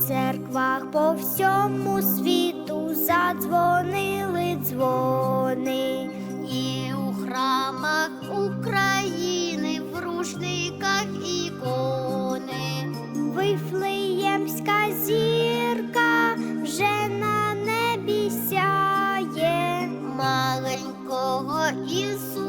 церквах по всьому світу задзвонили дзвони, і у храмах України в рушниках ікони. Вифлеємська зірка вже на небі сяє маленького Ісуса.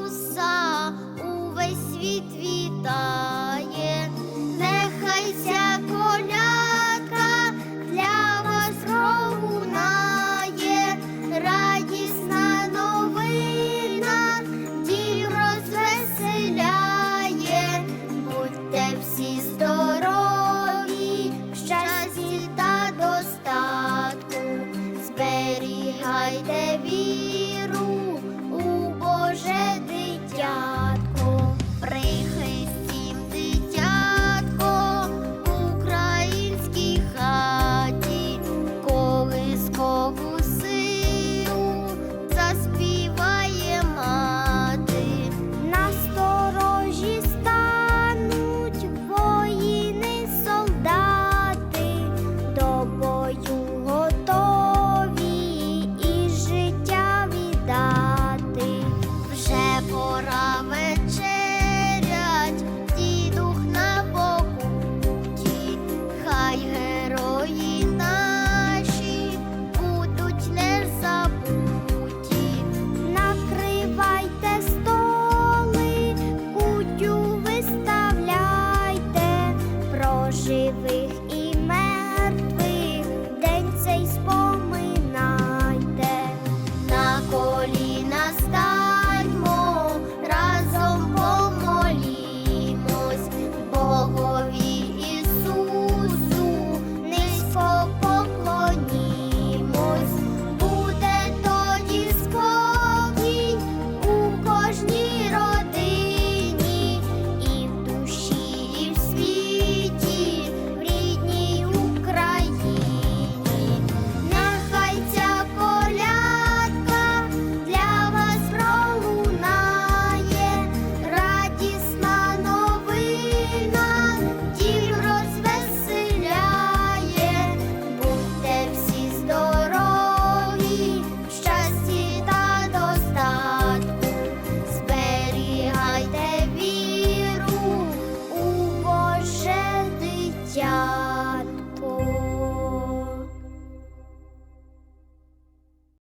して